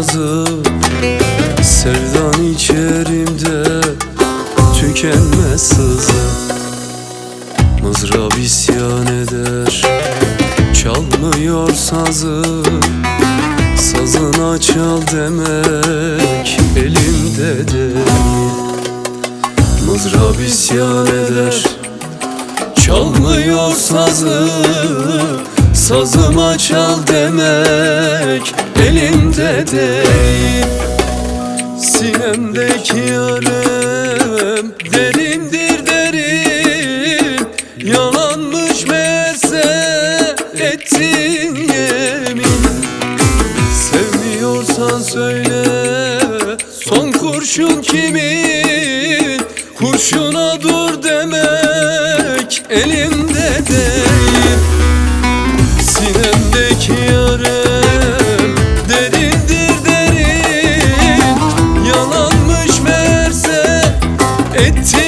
nazı Sevdan içerimde tükenmez sızı Mızrab isyan eder Çalmıyor sazı Sazına çal demek elimde değil Mızrab isyan eder Çalmıyor sazı Sazıma çal demek Elimde değil. Sinemdeki yarım Derindir derin. Yalanmış meğerse Ettin yemin. Sevmiyorsan söyle Son kurşun kimin? Kurşuna dur demek Elimde Etti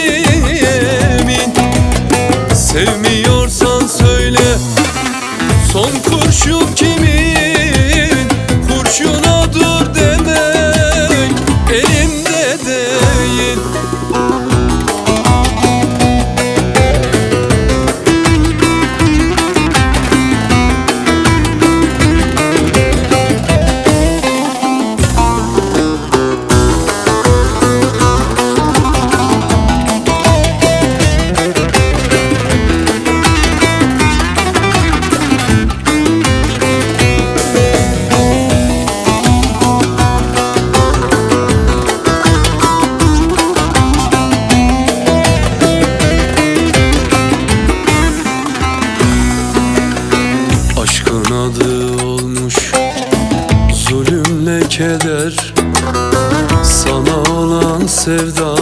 sevda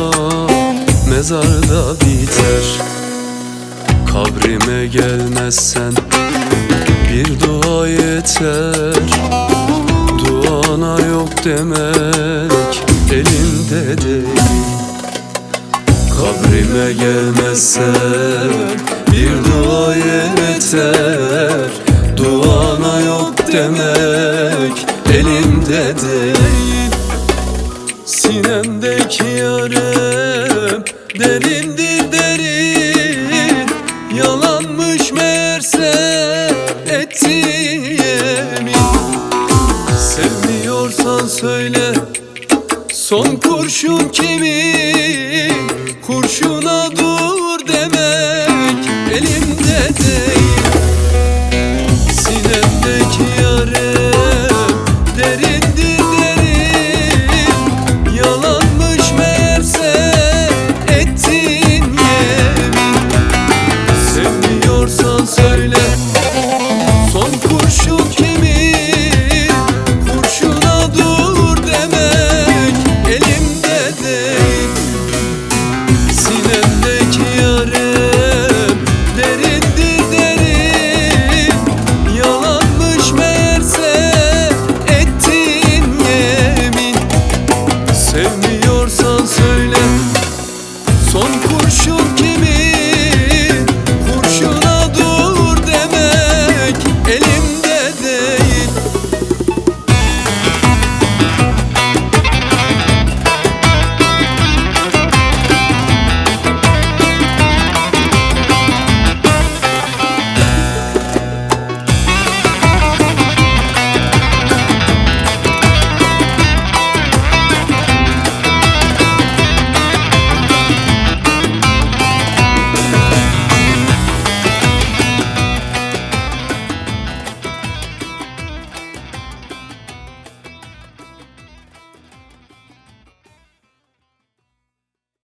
Mezarda biter. Kabrime gelmezsen Bir dua yeter. Duana yok demek Elimde değil. Kabrime gelmezsen Sinemdeki yarım derindir derin. Yalanmış meğerse etti yemin Sevmiyorsan söyle Son kurşun kimin sevmiş